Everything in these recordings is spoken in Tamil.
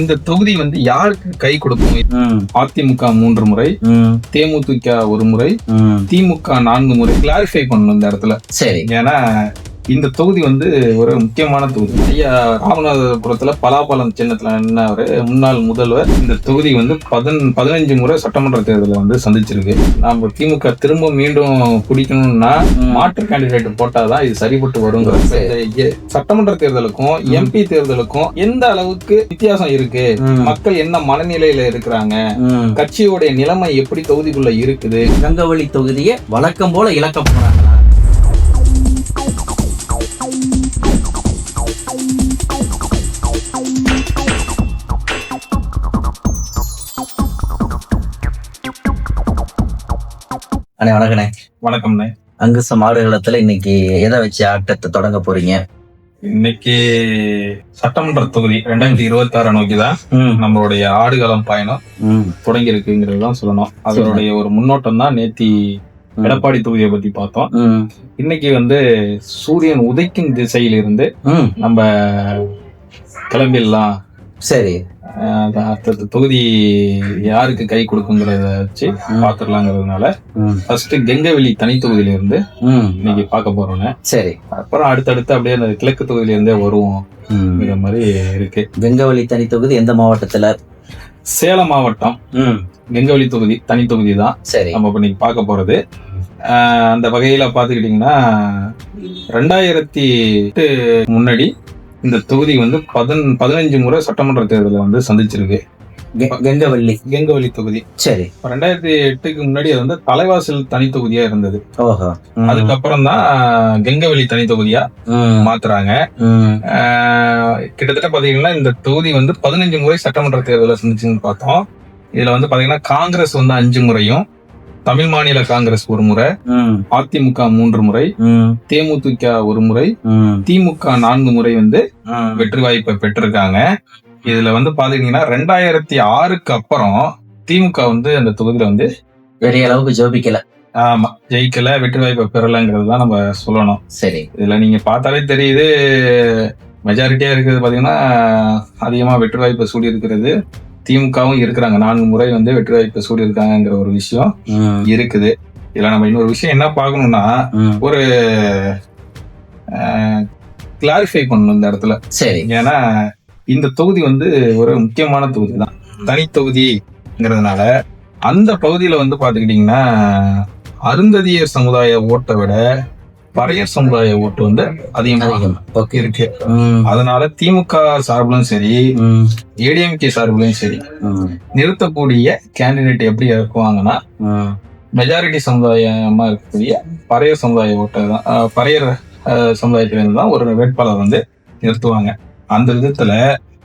இந்த தொகுதி வந்து யாருக்கு கை கொடுக்கும்? அதிமுக மூன்று முறை தேமுதிக ஒரு முறை. திமுக நான்கு முறை கிளாரிஃபை பண்ணணும் இந்த இடத்துல. சரி. ஏன்னா இந்த தொகுதி வந்து ஒரு முக்கியமான தொகுதி. ஐயா ராமநாதபுரத்துல பலாப்பழம் சின்னத்துல நின்னவர் முன்னாள் முதல்வர். இந்த தொகுதி வந்து பதின பதினஞ்சு முறை சட்டமன்ற தேர்தலை வந்து சந்திச்சிருக்கு. நாம திமுக திரும்ப மீண்டும் பிடிக்கணும்னா. மாற்று கேண்டிடேட் போட்டாதான் இது சரிபட்டு எ- சட்டமன்ற தேர்தலுக்கும் எம்பி தேர்தலுக்கும் எந்த அளவுக்கு வித்தியாசம் இருக்கு? மக்கள் என்ன மனநிலையில இருக்கிறாங்க? ம். கட்சியோடைய நிலைமை எப்படி தொகுதிக்குள்ள இருக்குது? கங்கவழி தொகுதியை வழக்கம் போல இழக்க போறாங்களா? அண்ணே வணக்கண்ணே. வணக்கம்ண்ணே. அங்குச மாடுகளத்துல இன்னைக்கு எதை வச்சு ஆட்டத்தை தொடங்க போறீங்க? இன்னைக்கு சட்டமன்ற தொகுதி ரெண்டாயிரத்தி இருபத்தி ஆறு நோக்கி தான் நம்மளுடைய ஆடுகளம் பயணம் ம், தொடங்கி இருக்குங்கிறது தான் சொல்லணும். அதனுடைய ஒரு முன்னோட்டம் தான் நேத்தி. எடப்பாடி தொகுதியை பத்தி பார்த்தோம். இன்னைக்கு வந்து சூரியன் உதைக்கும் திசையிலிருந்து. நம்ம கிளம்பிடலாம். சரி. அடுத்த தொகுதி யாருக்கு கை கொடுக்குங்கிறத வச்சு பாத்துடலாங்கிறதுனால ஃபர்ஸ்ட் கெங்கவெளி தனி தொகுதியில இருந்து. இன்னைக்கு பார்க்க போறோம் சரி. அப்புறம் அடுத்தடுத்து அப்படியே அந்த கிழக்கு தொகுதியில இருந்தே வருவோம். ம். மாதிரி இருக்கு. கங்கவழி தனி தொகுதி எந்த மாவட்டத்துல? சேலம் மாவட்டம். கெங்கவெளி தொகுதி தனி தொகுதி தான் சரி. நம்ம இப்ப இன்னைக்கு பார்க்க போறது. ஆஹ் அந்த வகையில பாத்துக்கிட்டீங்கன்னா ரெண்டாயிரத்தி முன்னாடி இந்த தொகுதி வந்து பதின பதினஞ்சு முறை சட்டமன்ற தேர்தலை வந்து சந்திச்சிருக்கு. கெ- கங்கவள்ளி. கெங்கவெளி தொகுதி. சரி. ரெண்டாயிரத்தி எட்டுக்கு முன்னாடி அது வந்து தலைவாசல் தனி தொகுதியா இருந்தது. அதுக்கப்புறம் தான் கெங்கவெளி தனி தொகுதியா மாத்துறாங்க. கிட்டத்தட்ட பாத்தீங்கன்னா இந்த தொகுதி வந்து பதினஞ்சு முறை சட்டமன்ற தேர்தலை சந்திச்சுன்னு பார்த்தோம். இதுல வந்து பாத்தீங்கன்னா காங்கிரஸ் வந்து அஞ்சு முறையும் தமிழ் மாநில காங்கிரஸ் ஒரு முறை அதிமுக மூன்று முறை தேமுதிக ஒரு முறை திமுக நான்கு முறை வந்து. வெற்றி வாய்ப்பை பெற்றிருக்காங்க. இதுல வந்து பாத்தீங்கன்னா ரெண்டாயிரத்தி ஆறுக்கு அப்புறம் திமுக வந்து அந்த தொகுதியில வந்து பெரிய அளவுக்கு ஜோபிக்கல. ஆமா ஜெயிக்கல வெற்றி வாய்ப்பை பெறலைங்கிறது தான் நம்ம சொல்லணும். சரி. இதுல நீங்க பார்த்தாலே தெரியுது மெஜாரிட்டியா இருக்கிறது பாத்தீங்கன்னா அதிகமா வெற்றி வாய்ப்பை சூடி இருக்கிறது திமுகவும் இருக்கிறாங்க. நான்கு முறை வந்து வெற்றி வாய்ப்பை சூடி இருக்காங்கிற ஒரு விஷயம் இருக்குது. இதுல நம்ம இன்னொரு விஷயம் என்ன பார்க்கணும்னா. ஒரு கிளாரிஃபை பண்ணணும் இந்த இடத்துல. சரி. ஏன்னா இந்த தொகுதி வந்து ஒரு முக்கியமான தொகுதி தான் தனி தொகுதிங்கிறதுனால அந்த பகுதியில வந்து பாத்துக்கிட்டீங்கன்னா அருந்ததியர் சமுதாய ஓட்டை விட பறையர் சமுதாய ஓட்டு வந்து அதிகமாக இருக்கு. அதனால திமுக சார்பிலும் சரி ஏடிஎம்கே சார்பிலும் சரி நிறுத்தக்கூடிய கேண்டிடேட் எப்படி இருக்குவாங்கன்னா. மெஜாரிட்டி சமுதாயமா இருக்கக்கூடிய பறையர் சமுதாய ஓட்டை தான் பறையர் சமுதாயத்திலிருந்து தான் ஒரு வேட்பாளர் வந்து நிறுத்துவாங்க. அந்த விதத்துல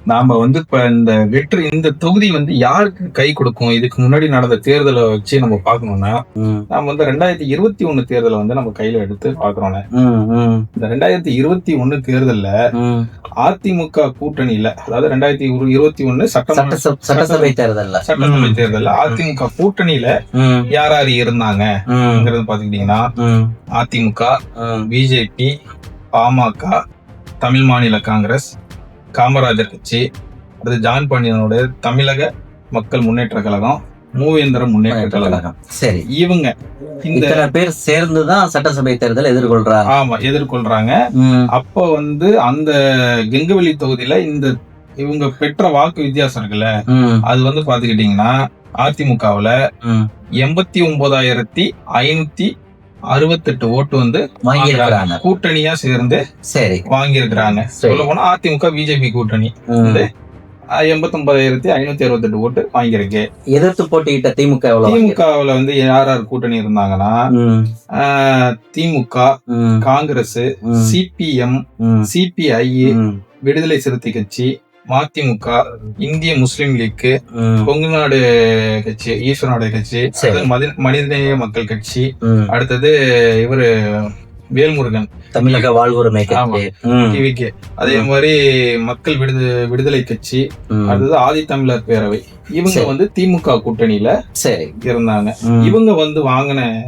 நாம வந்து இப்ப இந்த வெற்றி இந்த தொகுதி வந்து யாருக்கு கை கொடுக்கும்? இதுக்கு முன்னாடி நடந்த தேர்தலை வச்சு நம்ம பார்க்கணும்னா ம், நாம வந்து ரெண்டாயிரத்தி இருபத்தி ஒண்ணு தேர்தலை வந்து நம்ம கையில எடுத்து பாக்குறோம் ம், ம், இந்த ரெண்டாயிரத்தி இருபத்தி ஒண்ணு தேர்தல்ல. அதிமுக கூட்டணியில அதாவது ரெண்டாயிரத்தி இருபத்தி ஒண்ணு சட்டமன்ற சட்டசபை தேர்தல்ல. சட்டசபை தேர்தல்ல அதிமுக கூட்டணியில யார் யார் இருந்தாங்கிறது பாத்துக்கிட்டீங்கன்னா அதிமுக. பிஜேபி பாமக தமிழ் மாநில காங்கிரஸ் காமராஜர் கட்சி அடுத்து ஜான் பாண்டியனோட தமிழக மக்கள் முன்னேற்ற கழகம் மூவேந்திர முன்னேற்ற கழகம். சரி. இவங்க இந்த பேர் சேர்ந்துதான் சட்டசபை தேர்தல் எதிர்கொள்றாங்க. ஆமா எதிர்கொள்றாங்க. அப்போ வந்து அந்த கெங்கவெளி தொகுதியில இந்த இவங்க பெற்ற வாக்கு வித்தியாசம் இருக்குல்ல அது வந்து பாத்துக்கிட்டீங்கன்னா அதிமுகவுல. எண்பத்தி ஒன்பதாயிரத்தி ஐநூத்தி அறுபத்தெட்டு ஓட்டு வந்து வாங்கியிருக்கிறாங்க. கூட்டணியா சேர்ந்து சரி. வாங்கி இருக்கிறாங்க சரி. சொல்ல போனா அதிமுக பிஜேபி கூட்டணி ம். எண்பத்தி ஒன்பதாயிரத்தி ஐநூத்தி அறுபத்தெட்டு ஓட்டு வாங்கியிருக்கு. எதிர்த்து போட்டியிட்ட திமுக? திமுகவுல வந்து யார் யார் கூட்டணி இருந்தாங்கன்னா திமுக காங்கிரஸ். சிபிஎம் சிபிஐ விடுதலை சிறுத்தை கட்சி மதிமுக இந்திய முஸ்லிம் லீக் கொங்கு நாடு கட்சி ஈஸ்வரனுடைய கட்சி மனிதநேய மக்கள் கட்சி. அடுத்தது இவரு வேல்முருகன். தமிழக வாழ்வுரிமை கட்சி. அதே மாதிரி மக்கள் விடுத விடுதலை கட்சி. அடுத்தது ஆதித்தமிழர் பேரவை. இவங்க. வந்து திமுக கூட்டணியில இருந்தாங்க. இவங்க வந்து வாங்கின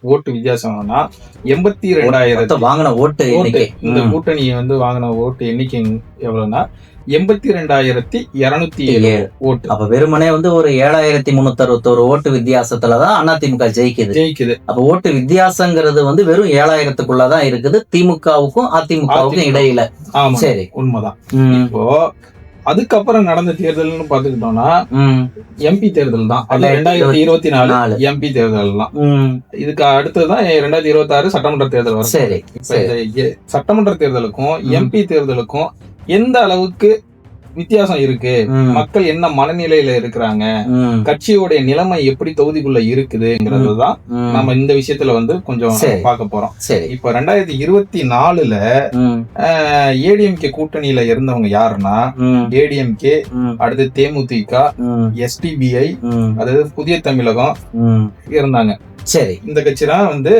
ஓட்டு வித்தியாசம்னா எண்பத்தி ரெண்டாயிரத்தி வாங்கின ஓட்டு இந்த கூட்டணியை வந்து வாங்கின ஓட்டு எண்ணிக்கை எவ்வளவுன்னா எண்பத்தி ரெண்டாயிரத்தி இருநூத்தி ஏழு. ஓட்டு. அப்ப வெறுமனே வந்து ஒரு ஏழாயிரத்தி முன்னூத்தி அறுபத்தோரு ஓட்டு வித்தியாசத்துலதான் அதிமுக ஜெயிக்குது. ஜெயிக்குது. அப்ப ஓட்டு வித்தியாசங்கிறது வந்து வெறும் ஏழாயிரத்துக்குள்ளதான் இருக்குது. திமுகவுக்கும் அதிமுகவுக்கும் இடையில. சரி. உண்மைதான். இப்போ அதுக்கப்புறம் நடந்த தேர்தல்னு பாத்துக்கிட்டோம்னா எம்பி தேர்தல் தான் அது ரெண்டாயிரத்தி இருபத்தி நாலு. எம்பி தேர்தல் தான். இதுக்கு அடுத்ததுதான் ரெண்டாயிரத்தி இருபத்தி ஆறு சட்டமன்ற தேர்தல் வரும். சரி சட்டமன்ற தேர்தலுக்கும். எம்பி தேர்தலுக்கும் எந்த அளவுக்கு வித்தியாசம் இருக்கு? மக்கள் என்ன மனநிலையில இருக்கிறாங்க? கட்சியோடைய நிலைமை எப்படி தொகுதிக்குள்ள இருக்குதுங்கிறது தான். நம்ம இந்த விஷயத்துல வந்து கொஞ்சம். பார்க்க போறோம். சரி. இப்ப ரெண்டாயிரத்தி இருபத்தி நாலுல ஏடிஎம்கே கூட்டணியில இருந்தவங்க யாருன்னா ஏடிஎம்கே அடுத்து தேமுதிக எஸ்டிபிஐ அதாவது புதிய தமிழகம். இருந்தாங்க. சரி. இந்த கட்சி தான் வந்து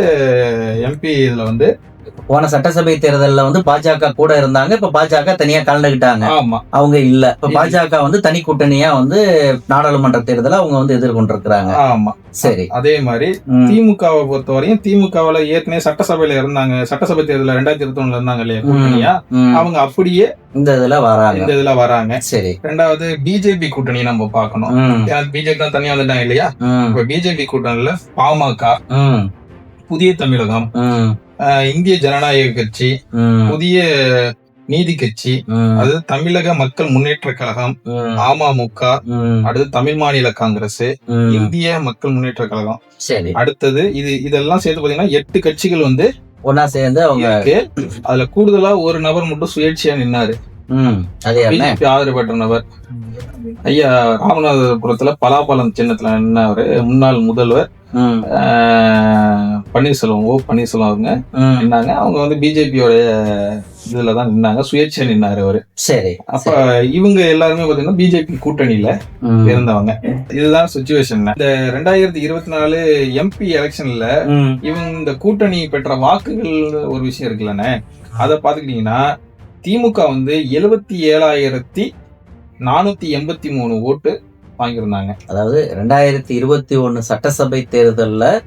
எம்பி இதுல வந்து போன சட்டசபை தேர்தல்ல வந்து பாஜக கூட இருந்தாங்க. இப்ப பாஜக தனியா கலந்துக்கிட்டாங்க ஆமா. அவங்க இல்ல. இப்ப. பாஜக வந்து தனி கூட்டணியா வந்து நாடாளுமன்ற தேர்தலை அவங்க வந்து எதிர்கொண்டிருக்கிறாங்க. ஆமா. சரி. அதே மாதிரி திமுகவை பொறுத்தவரையும் திமுகவுல ஏற்கனவே சட்டசபையில இருந்தாங்க. சட்டசபை தேர்தல் ரெண்டாயிரத்தி இருபத்தி ஒண்ணுல இருந்தாங்க இல்லையா கூட்டணியா. அவங்க அப்படியே இந்த இதுல வராங்க. இந்த இதுல வராங்க. சரி. ரெண்டாவது பிஜேபி கூட்டணி நம்ம பார்க்கணும். ம், பிஜேபி தான் தனியா வந்துட்டாங்க இல்லையா? இப்ப பிஜேபி கூட்டணியில பாமக புதிய தமிழகம் இந்திய ஜனநாயக கட்சி புதிய நீதி கட்சி அது தமிழக மக்கள் முன்னேற்ற கழகம் அமமுக அடுத்து தமிழ் மாநில காங்கிரஸ். இந்திய மக்கள் முன்னேற்ற கழகம். சரி. அடுத்தது இது இதெல்லாம் சேர்த்து பாத்தீங்கன்னா எட்டு கட்சிகள் வந்து ஒன்னா சேர்ந்து அவங்க அதுல கூடுதலா ஒரு நபர் மட்டும் சுயேட்சையா நின்னாரு. பிஜேபி ஆதரவு பெற்ற நபர். ஐயா ராமநாதபுரத்துல பலாப்பழம் சின்னத்துல நின்னவரு முன்னாள் முதல்வர் பன்னீர்செல்வம் ஓ பன்னீர்செல்வம் அவங்க. நின்னாங்க. அவங்க வந்து பிஜேபியோட இதுல தான் நின்னாங்க சுயேட்சை நின்னாரு அவரு. சரி அப்ப இவங்க எல்லாருமே பாத்தீங்கன்னா பிஜேபி கூட்டணியில இருந்தவங்க. இதுதான் சுச்சுவேஷன் இந்த ரெண்டாயிரத்தி இருபத்தி நாலு எம்பி எலெக்ஷன்ல இவங்க இந்த கூட்டணி பெற்ற வாக்குகள் ஒரு விஷயம் இருக்குல்லண்ணே. அதை பாத்துக்கிட்டீங்கன்னா திமுக வந்து எழுபத்தி ஏழாயிரத்தி நானூத்தி எண்பத்தி மூணு ஓட்டு வாங்கியிருந்தாங்க. அதாவது ரெண்டாயிரத்தி இருபத்தி ஒண்ணு சட்டசபை தேர்தல்ல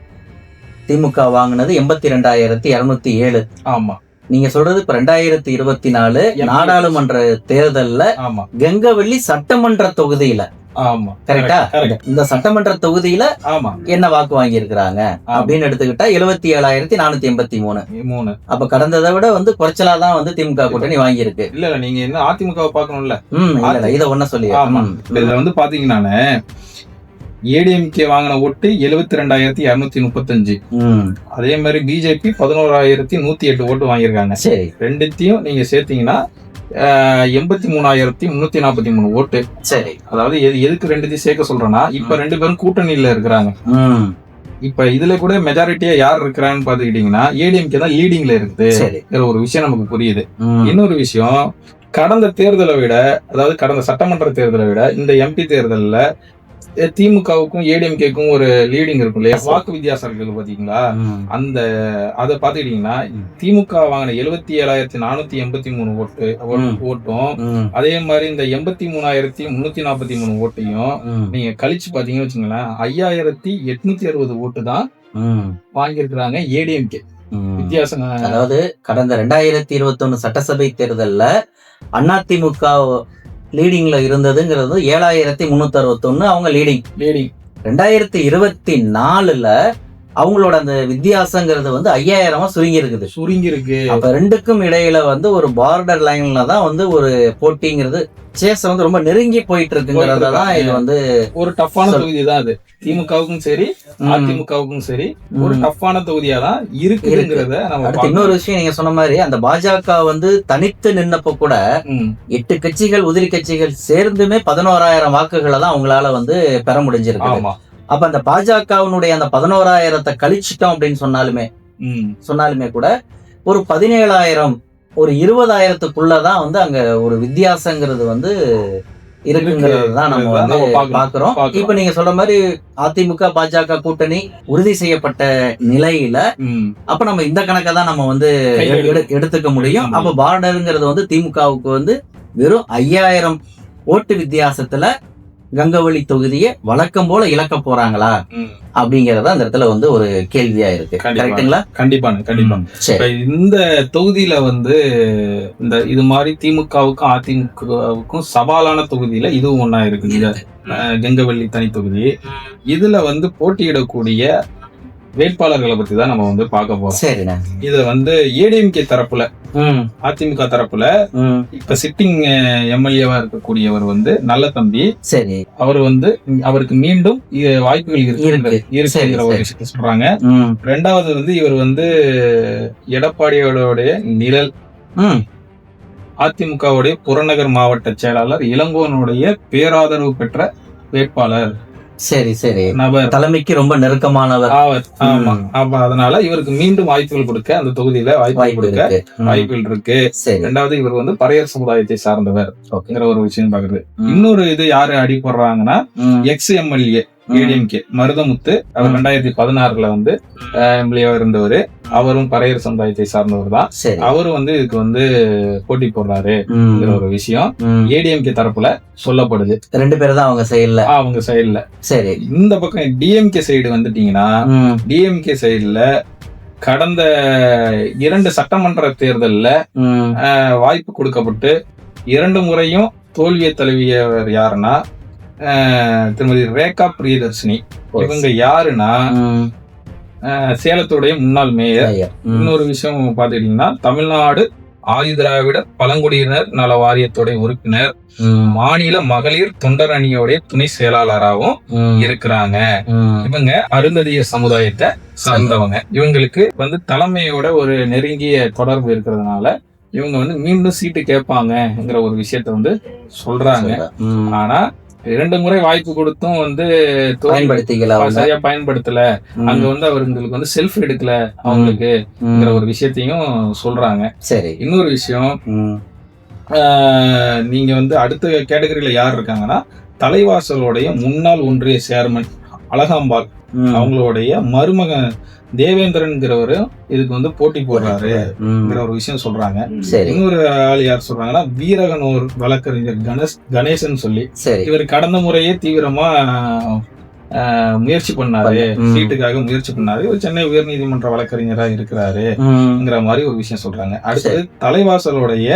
திமுக வாங்கினது எண்பத்தி ரெண்டாயிரத்தி இருநூத்தி ஏழு. ஆமா. நீங்க சொல்றது இப்ப ரெண்டாயிரத்தி இருபத்தி நாலு. நாடாளுமன்ற தேர்தல்ல கெங்கவள்ளி சட்டமன்ற தொகுதியில ஆமா கரெக்டா இந்த சட்டமன்ற தொகுதியில ஆமா. என்ன வாக்கு வாங்கி இருக்கிறாங்க. அப்படின்னு எடுத்துக்கிட்டா எழுபத்தி ஏழாயிரத்தி நானூத்தி எண்பத்தி மூணு. மூணு அப்ப கடந்ததை விட வந்து குறைச்சலா தான் வந்து திமுக கூட்டணி வாங்கி இருக்கு இல்ல இல்ல நீங்க என்ன அதிமுகவை பார்க்கணும்ல? ம் இல்ல இத ஒன்ன சொல்லி ஆமா. இதுல வந்து பாத்தீங்கன்னா ஏடிஎம்கே வாங்கின ஓட்டு எழுபத்தி ரெண்டாயிரத்தி இருநூத்தி முப்பத்தஞ்சு. அதே மாதிரி பிஜேபி பதினோராயிரத்தி நூத்தி எட்டு ஓட்டு வாங்கியிருக்காங்க. சரி. ரெண்டுத்தையும் நீங்க சேர்த்தீங்கன்னா எண்பத்தி மூணாயிரத்தி முன்னூத்தி நாற்பத்தி மூணு ஓட்டு. சரி. அதாவது எது எதுக்கு ரெண்டுத்தையும் சேர்க்க சொல்றேன்னா இப்ப ரெண்டு பேரும் கூட்டணியில இருக்கிறாங்க. இப்ப இதுல கூட மெஜாரிட்டியா யார் இருக்கிறான்னு பாத்துக்கிட்டீங்கன்னா ஏடிஎம்கே தான் லீடிங்ல இருக்குது. ஒரு விஷயம் நமக்கு புரியுது. இன்னொரு விஷயம் கடந்த தேர்தலை விட அதாவது கடந்த சட்டமன்ற தேர்தலை விட இந்த எம்பி தேர்தல்ல திமுகவுக்கும் ஏடிஎம்கேக்கும் ஒரு லீடிங் இருக்கும் இல்லையா? வாக்கு வித்தியாசம் இருக்குது பாத்தீங்களா. அந்த அதை பாத்துக்கிட்டீங்கன்னா திமுக வாங்கின எழுபத்தி ஏழாயிரத்தி நானூத்தி எண்பத்தி மூணு ஓட்டு. ஓட்டும். அதே மாதிரி இந்த எண்பத்தி மூணாயிரத்தி முன்னூத்தி நாற்பத்தி மூணு ஓட்டையும் நீங்க கழிச்சு பாத்தீங்கன்னு வச்சுங்களேன் ஐயாயிரத்தி எட்நூத்தி அறுபது ஓட்டு தான் வாங்கியிருக்கிறாங்க ஏடிஎம்கே. வித்தியாசம் அதாவது கடந்த ரெண்டாயிரத்தி இருபத்தொன்னு சட்டசபை தேர்தல்ல அதிமுக லீடிங்ல இருந்ததுங்கிறது ஏழாயிரத்தி முன்னூத்தி அறுபத்தொன்னு அவங்க லீடிங் லீடிங் ரெண்டாயிரத்தி இருபத்தி நாலுல அவங்களோட அந்த வித்தியாசங்கிறது வந்து ஐயாயிரமா சுருங்கி இருக்குது சுருங்கி இருக்கு அப்ப ரெண்டுக்கும் இடையில வந்து ஒரு பார்டர் லைன்ல தான் வந்து ஒரு போட்டிங்கிறது சேஸ் வந்து ரொம்ப நெருங்கி போயிட்டு இருக்குங்கிறத தான் இது வந்து ஒரு டஃப்பான. தொகுதி தான் அது. திமுகவுக்கும் சரி அதிமுகவுக்கும் சரி ஒரு. டஃப்பான தொகுதியா தான் இருக்குதுங்கிறத நம்ம அடுத்து இன்னொரு விஷயம் நீங்க சொன்ன மாதிரி அந்த பாஜக வந்து தனித்து நின்னப்ப கூட எட்டு கட்சிகள் உதிரி கட்சிகள் சேர்ந்துமே பதினோராயிரம் வாக்குகளை தான் அவங்களால வந்து பெற முடிஞ்சிருக்கு அப்ப அந்த பாஜகவினுடைய அந்த பதினோராயிரத்தை கழிச்சிட்டோம் அப்படின்னு சொன்னாலுமே சொன்னாலுமே கூட ஒரு பதினேழாயிரம் ஒரு இருபதாயிரத்துக்குள்ளதான் வந்து அங்க ஒரு வித்தியாசங்கிறது வந்து இருக்குங்கிறது தான் நம்ம வந்து. பாக்குறோம். இப்ப நீங்க சொல்ற மாதிரி அதிமுக பாஜக கூட்டணி உறுதி செய்யப்பட்ட நிலையில அப்ப நம்ம இந்த கணக்கை தான் நம்ம வந்து எடுத்துக்க முடியும். அப்ப பார்டருங்கிறது வந்து திமுகவுக்கு வந்து வெறும் ஐயாயிரம் ஓட்டு வித்தியாசத்துல கங்கவள்ளி தொகுதியை வழக்கம் போல இழக்க போறாங்களா. அப்படிங்கறத அந்த இடத்துல வந்து ஒரு கேள்வியா இருக்கு. கண்டிப்பா. கரெக்ட்டுங்களா கண்டிப்பாங்க கண்டிப்பா. இந்த தொகுதியில வந்து இந்த இது மாதிரி திமுகவுக்கும் அதிமுகவுக்கும் சவாலான தொகுதியில இதுவும் ஒண்ணா இருக்குது. கெங்கவள்ளி தனி தொகுதி. இதுல வந்து போட்டியிடக்கூடிய வேட்பாளர்களை பத்தி தான் நம்ம வந்து பார்க்க போறோம். சரிண்ணே. இத வந்து ஏடிஎம்கே தரப்புல ம், அதிமுக தரப்புல இப்ப சிட்டிங் எம்எல்ஏவா இருக்கக்கூடியவர் வந்து நல்ல தம்பி. சரி. அவர் வந்து அவருக்கு மீண்டும் வாய்ப்புகள் இருக்கு. இருக்கு. இருக்குங்கிற ஒரு. விஷயத்தை சொல்றாங்க. ரெண்டாவது வந்து இவர் வந்து எடப்பாடியோடைய நிழல். அதிமுகவுடைய புறநகர் மாவட்ட செயலாளர் இளங்கோனுடைய பேராதரவு பெற்ற வேட்பாளர். சரி சரி. நபர். தலைமைக்கு ரொம்ப நெருக்கமானவர். ஆவர். ஆமா. ம். அப்ப அதனால இவருக்கு மீண்டும் வாய்ப்புகள் கொடுக்க அந்த தொகுதியில வாய்ப்பு கொடுக்க வாய்ப்புகள் இருக்கு. ரெண்டாவது இவர் வந்து பறையர் சமுதாயத்தை சார்ந்தவர் ஒரு விஷயம் பாக்குறது. இன்னொரு இது யாரு அடி போடுறாங்கன்னா ம், எக்ஸ் எம்எல்ஏ. ஏடிஎம்கே. மருதமுத்து அவர். ரெண்டாயிரத்தி பதினாறுல வந்து எம்எல்ஏவா இருந்தவர். அவரும் பறையர் சமுதாயத்தை சார்ந்தவர் தான் சரி. அவரும் வந்து இதுக்கு வந்து போட்டி போடுறாரு ஒரு விஷயம். ஏடிஎம்கே தரப்புல சொல்லப்படுது. ரெண்டு பேரும் தான் அவங்க செயல்ல. அவங்க சைடுல சரி. இந்த பக்கம் டிஎம்கே சைடு வந்துட்டீங்கன்னா டிஎம்கே சைடுல கடந்த இரண்டு சட்டமன்ற தேர்தல்ல வாய்ப்பு கொடுக்கப்பட்டு இரண்டு முறையும் தோல்வியை தழுவியவர் யாருன்னா திருமதி ரேகா பிரியதர்ஷினி. இவங்க யாருன்னா சேலத்துடைய முன்னாள் மேயர். இன்னொரு விஷயம் பாத்துக்கிட்டீங்கன்னா தமிழ்நாடு ஆதிதிராவிடர் பழங்குடியினர் நல வாரியத்துடைய உறுப்பினர் மாநில மகளிர் தொண்டர் அணியோடைய துணை செயலாளராகவும் இருக்கிறாங்க. இவங்க அருந்ததிய சமுதாயத்தை சார்ந்தவங்க. இவங்களுக்கு வந்து தலைமையோட ஒரு நெருங்கிய தொடர்பு இருக்கிறதுனால இவங்க வந்து மீண்டும் சீட்டு கேட்பாங்கங்கிற ஒரு விஷயத்த வந்து சொல்றாங்க. ஆனா இரண்டு முறை வாய்ப்பு கொடுத்தும் வந்து பயன்படுத்திக்கல சரியா பயன்படுத்தல. அங்க வந்து அவங்களுக்கு வந்து செல்ஃப் எடுக்கல அவங்களுக்கு ஒரு விஷயத்தையும் சொல்றாங்க. சரி. இன்னொரு விஷயம் நீங்க வந்து அடுத்த கேட்டகரியில யார் இருக்காங்கன்னா தலைவாசலுடைய முன்னாள் ஒன்றிய சேர்மன் அழகாம்பாள். அவங்களுடைய மருமகன் தேவேந்திரன்கிறவரு இதுக்கு வந்து போட்டி போடுறாரு ம், ஒரு விஷயம் சொல்றாங்க. இன்னொரு ஆள் யார் சொல்றாங்கன்னா வீரகனூர் வழக்கறிஞர் கணேஷ் கணேசன் சொல்லி. இவர் கடந்த முறையே தீவிரமா ஆஹ், முயற்சி பண்ணாரு. சீட்டுக்காக முயற்சி பண்ணாரு. இவர் சென்னை உயர்நீதிமன்ற வழக்கறிஞரா இருக்கிறாரு ம், ங்கிற மாதிரி ஒரு விஷயம் சொல்றாங்க. அடுத்தது தலைவாசலுடைய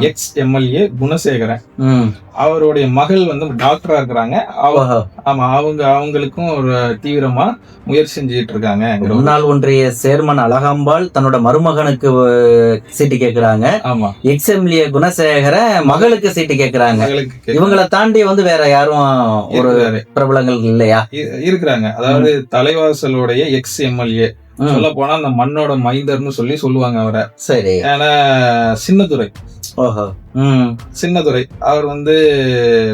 எக்ஸ் எம்எல்ஏ குணசேகரன். அவருடைய மகள் வந்து டாக்டரா இருக்கிறாங்க. ஆமா அவங்க அவங்களுக்கும் ஒரு தீவிரமா முயற்சி செஞ்சுட்டு இருக்காங்க. முன்னாள் ஒன்றிய சேர்மன் அழகாம்பாள் தன்னோட மருமகனுக்கு சீட்டு கேக்குறாங்க. ஆமா. எக்ஸ்எம்எல்ஏ குணசேகர மகளுக்கு சீட்டு கேக்குறாங்க. இவங்கள தாண்டி வந்து வேற யாரும் ஒரு. பிரபலங்கள் இல்லையா? இருக்கிறாங்க. அதாவது தலைவாசலுடைய எக்ஸ் எம்எல்ஏ சொல்ல போனா அந்த மண்ணோட மைந்தர்னு சொல்லி சொல்லுவாங்க அவரை. சரி. ஏன்னா சின்னதுரை. சின்னதுரை. அவர் வந்து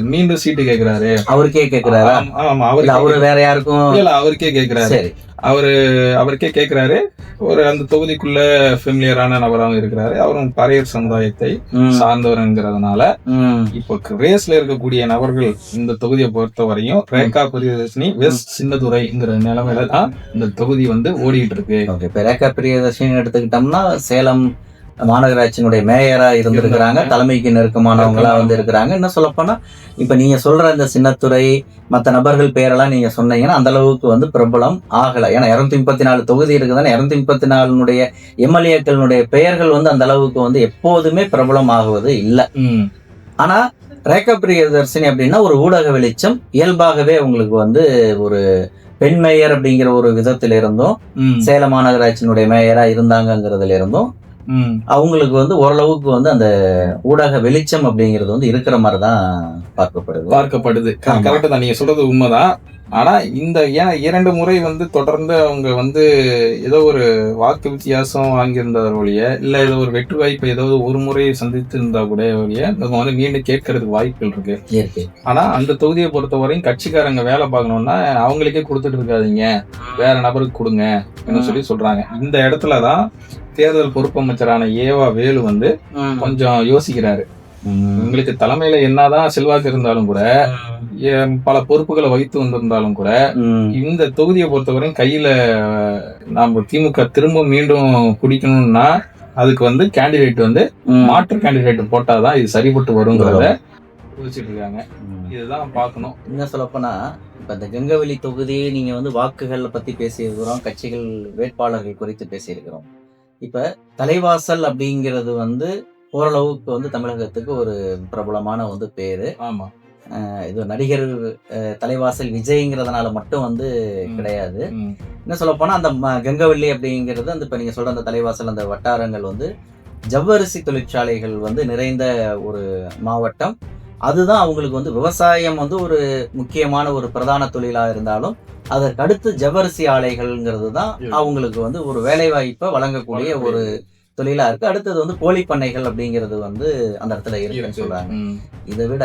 மீண்டும் சீட்டு கேக்குறாரு. அவருக்கே கேக்குறாரா? ஆமா, அவருக்கு அவரு வேற யாருக்கும்? இல்ல அவருக்கே கேக்குறாரு. சரி. அவரு அவருக்கே கேக்குறாரு. ஒரு அந்த தொகுதிக்குள்ள ஃபெமிலியரான நபராகவும் இருக்கிறாரு. அவரும் பறையர் சமுதாயத்தை சார்ந்தவருங்கிறதுனால இப்போ ரேஸ்ல இருக்கக்கூடிய நபர்கள் இந்த தொகுதியை பொறுத்த வரையும் ரேகா பிரியதர்ஷினி வெஸ்ட் சின்னதுரைங்கிற நிலைமையில தான் இந்த தொகுதி வந்து ஓடிட்டு இருக்கு. இப்ப ரேகா பிரியதர்ஷினி எடுத்துக்கிட்டோம்னா சேலம் மாநகராட்சியினுடைய மேயரா இருந்திருக்கிறாங்க. தலைமைக்கு நெருக்கமானவங்களா வந்து இருக்கிறாங்க என்ன சொல்லப்போனா இப்ப நீங்க சொல்ற இந்த சின்னத்துறை மத்த நபர்கள் பேரெல்லாம் நீங்க சொன்னீங்கன்னா அந்த அளவுக்கு வந்து பிரபலம் ஆகல. ஏன்னா இருநூத்தி முப்பத்தி நாலு தொகுதி இருக்குதானே இருநூத்தி முப்பத்தி நாலுனுடைய எம்எல்ஏக்களுடைய பெயர்கள் வந்து அந்த அளவுக்கு வந்து எப்போதுமே பிரபலம் ஆகுவது இல்ல ஆனா ரேகா பிரியதர்ஷினி அப்படின்னா ஒரு ஊடக வெளிச்சம் இயல்பாகவே உங்களுக்கு வந்து ஒரு பெண் மேயர் அப்படிங்கிற ஒரு விதத்தில இருந்தும் சேலம் மாநகராட்சியினுடைய மேயரா இருந்தாங்கங்கிறதுல இருந்தும். அவங்களுக்கு வந்து ஓரளவுக்கு வந்து அந்த ஊடக வெளிச்சம் அப்படிங்கிறது வந்து இருக்கிற மாதிரி தான் பார்க்கப்படுது. பார்க்கப்படுது. ஆமா. கரெக்ட் தான் நீங்க சொல்றது உண்மைதான். ஆனா இந்த ஏன் இரண்டு முறை வந்து தொடர்ந்து அவங்க வந்து ஏதோ ஒரு வாக்கு வித்தியாசம் வாங்கியிருந்தார் ஒழிய இல்ல ஏதோ ஒரு வெற்றி வாய்ப்பு ஏதோ ஒரு முறை சந்தித்து இருந்தா கூட ஒழிய நம்ம வந்து மீண்டும் கேட்கறதுக்கு வாய்ப்புகள் இருக்கு. ஆனா அந்த தொகுதியை பொறுத்த வரையும் கட்சிக்காரங்க வேலை பார்க்கணும்னா அவங்களுக்கே கொடுத்துட்டு இருக்காதீங்க. வேற நபருக்கு கொடுங்க அப்படின்னு சொல்லி சொல்றாங்க. இந்த இடத்துலதான் தேர்தல் பொறுப்பமைச்சரான ஏவா வேலு வந்து கொஞ்சம் யோசிக்கிறாரு. உங்களுக்கு தலைமையில என்னதான் செல்வாக்கு இருந்தாலும் கூட ஏ- பல பொறுப்புகளை வகித்து வந்திருந்தாலும் கூட. இந்த தொகுதியை பொறுத்தவரையும் கையில நாம திமுக திரும்ப மீண்டும் குடிக்கணும்னா அதுக்கு வந்து கேண்டிடேட் வந்து. மாற்று கேண்டிடேட் போட்டாதான் இது சரிபட்டு வருங்கிறத யோசிச்சுட்டு இருக்காங்க. இதுதான் பார்க்கணும் இன்னும் சொல்லப்போனா இப்ப இந்த கங்கவெளி தொகுதியை நீங்க வந்து வாக்குகளை பத்தி பேசியிருக்கிறோம் கட்சிகள் வேட்பாளர்கள் குறித்து பேசியிருக்கிறோம் இப்ப தலைவாசல் அப்படிங்கிறது வந்து ஓரளவுக்கு வந்து தமிழகத்துக்கு ஒரு பிரபலமான வந்து பேரு ஆமா அஹ் இது நடிகர் தலைவாசல் விஜய்ங்கிறதுனால மட்டும் வந்து. கிடையாது. என்ன சொல்ல போனா அந்த கங்கவள்ளி அப்படிங்கிறது அந்த இப்ப நீங்க சொல்ற அந்த தலைவாசல் அந்த வட்டாரங்கள் வந்து ஜவ்வரிசி தொழிற்சாலைகள் வந்து நிறைந்த ஒரு மாவட்டம் அதுதான் அவங்களுக்கு வந்து விவசாயம் வந்து ஒரு முக்கியமான ஒரு பிரதான தொழிலா இருந்தாலும் அதற்கு அடுத்து ஜவ்வரிசி ஆலைகள்ங்கிறது தான். அவங்களுக்கு வந்து ஒரு வேலை வாய்ப்பை வழங்கக்கூடிய ஒரு தொழிலா இருக்கு அடுத்தது வந்து கோழி பண்ணைகள் அப்படிங்கிறது வந்து அந்த இடத்துல இருக்குன்னு ம். இதை விட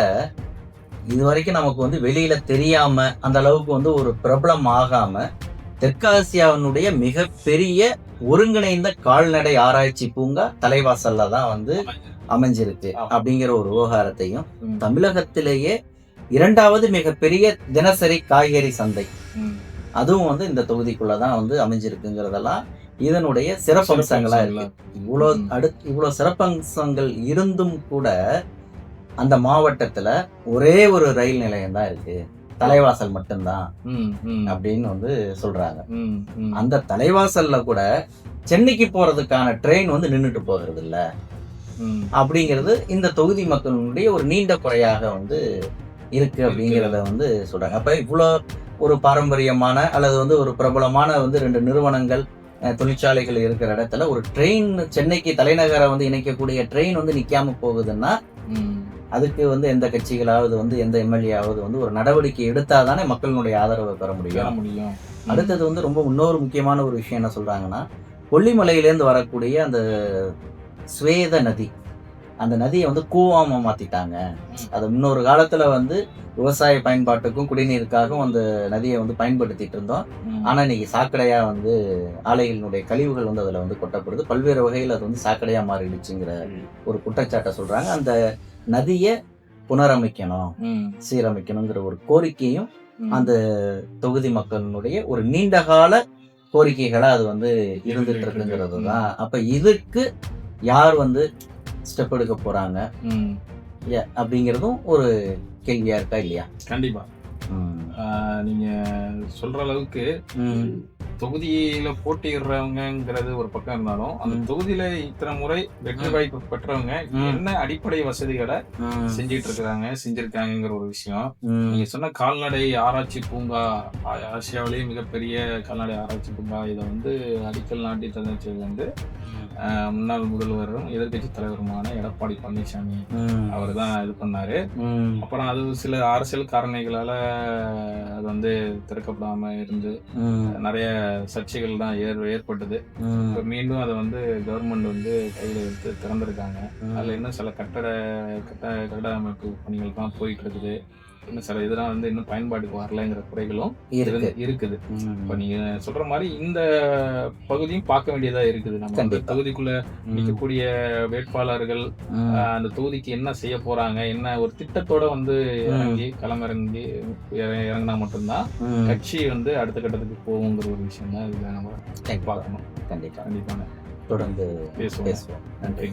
இது வரைக்கும் நமக்கு வந்து வெளியில தெரியாம அந்த அளவுக்கு வந்து ஒரு பிரபலம் ஆகாம தெற்காசியாவினுடைய மிகப்பெரிய ஒருங்கிணைந்த கால்நடை ஆராய்ச்சி பூங்கா தலைவாசல்ல தான் வந்து அமைஞ்சிருக்கு. அப்படிங்கிற ஒரு விவகாரத்தையும். தமிழகத்திலேயே இரண்டாவது மிகப்பெரிய தினசரி காய்கறி சந்தை. அதுவும் வந்து இந்த தொகுதிக்குள்ள தான் வந்து அமைஞ்சிருக்குங்கிறதெல்லாம் இதனுடைய சிறப்பம்சங்களா இருக்கு இவ்வளோ. அடுத்து இவ்வளோ சிறப்பம்சங்கள் இருந்தும் கூட அந்த மாவட்டத்துல ஒரே ஒரு ரயில் நிலையம் தான் இருக்கு தலைவாசல் மட்டும்தான். அப்படின்னு வந்து சொல்றாங்க. அந்த தலைவாசல்ல கூட சென்னைக்கு போறதுக்கான ட்ரெயின் வந்து நின்றுட்டு போகிறது இல்ல. அப்படிங்கிறது இந்த தொகுதி மக்களுடைய ஒரு நீண்ட குறையாக வந்து இருக்கு அப்படிங்கிறத வந்து சொல்றாங்க அப்ப இவ்வளோ ஒரு பாரம்பரியமான அல்லது வந்து ஒரு பிரபலமான வந்து ரெண்டு நிறுவனங்கள் தொழிற்சாலைகள் இருக்கிற இடத்துல ஒரு ட்ரெயின் சென்னைக்கு தலைநகரை வந்து இணைக்கக்கூடிய ட்ரெயின் வந்து நிக்காம போகுதுன்னா. அதுக்கு வந்து எந்த கட்சிகளாவது வந்து எந்த எம்எல்ஏயாவது வந்து ஒரு நடவடிக்கை எடுத்தாதானே மக்களினுடைய ஆதரவை பெற முடியும். முடியும். அடுத்தது வந்து ரொம்ப இன்னொரு முக்கியமான ஒரு விஷயம் என்ன சொல்றாங்கன்னா கொல்லிமலையிலேருந்து வரக்கூடிய அந்த ஸ்வேத நதி அந்த நதியை வந்து கூவாம மாத்திட்டாங்க. அது இன்னொரு காலத்துல வந்து விவசாய பயன்பாட்டுக்கும் குடிநீருக்காகவும் அந்த நதியை வந்து பயன்படுத்திட்டு இருந்தோம் ம். ஆனா இன்னைக்கு சாக்கடையா வந்து ஆலைகளினுடைய கழிவுகள் வந்து அதுல வந்து கொட்டப்படுது பல்வேறு வகையில் அது வந்து சாக்கடையா மாறிடுச்சுங்கிற ஒரு குற்றச்சாட்டை சொல்றாங்க அந்த நதியை புனரமைக்கணும். சீரமைக்கணுங்கிற ஒரு கோரிக்கையும். அந்த தொகுதி மக்களினுடைய ஒரு நீண்டகால கோரிக்கைகளா அது வந்து இருந்துட்டு இருக்குங்கிறது தான் அப்ப இதுக்கு யார் வந்து ஸ்டெப் எடுக்க. ஏ- அப்படிங்கிறதும் ஒரு கேள்வியா இருக்கா இல்லையா? கண்டிப்பா. ஆஹ் நீங்க சொல்ற அளவுக்கு. தொகுதியில போட்டியிடுறவங்கங்கிறது ஒரு பக்கம் இருந்தாலும் அந்த. தொகுதியில இத்தனை முறை வெற்றி. வாய்ப்பு பெற்றவங்க. என்ன அடிப்படை வசதிகளை. செஞ்சிட்டு இருக்கிறாங்க செஞ்சிருக்காங்கங்கிற ஒரு விஷயம். நீங்க சொன்ன கால்நடை ஆராய்ச்சி பூங்கா ஆசியாவிலேயே மிகப்பெரிய கால்நடை ஆராய்ச்சி பூங்கா இதை வந்து அடிக்கல் நாட்டி தந்தது வந்து முன்னாள் முதல்வரும் எதிர்க்கட்சி தலைவருமான எடப்பாடி பழனிசாமி. அவர் தான் இது பண்ணாரு. அப்புறம் அது சில அரசியல் காரணிகளால அது வந்து திறக்கப்படாம இருந்து. நிறைய சர்ச்சைகள் தான் ஏற் ஏற்பட்டது. இப்போ மீண்டும் அதை வந்து கவர்மெண்ட் வந்து கையில் எடுத்து திறந்திருக்காங்க. அதில் இன்னும் சில கட்டட கட்ட கட்டட அமைப்பு பணிகள் தான் போயிட்டு இருக்குது இன்னும் சில இதெல்லாம் வந்து இன்னும் பயன்பாட்டுக்கு வரலைங்கிற குறைகளும் இருக்குது. இப்போ நீங்க சொல்ற மாதிரி இந்த பகுதியும் பார்க்க வேண்டியதா இருக்குது நம்ம அந்த. தொகுதிக்குள்ள. நிற்கக்கூடிய வேட்பாளர்கள் அந்த தொகுதிக்கு என்ன செய்ய போறாங்க என்ன ஒரு திட்டத்தோட வந்து. இறங்கி களமிறங்கி இற- இறங்குனா மட்டும்தான். கட்சி வந்து அடுத்த கட்டத்துக்கு போகுங்கிற ஒரு விஷயம் தான் இதுல நம்ம. பார்க்கணும் கண்டிப்பா கண்டிப்பான தொடர்ந்து பேசுவோம் நன்றி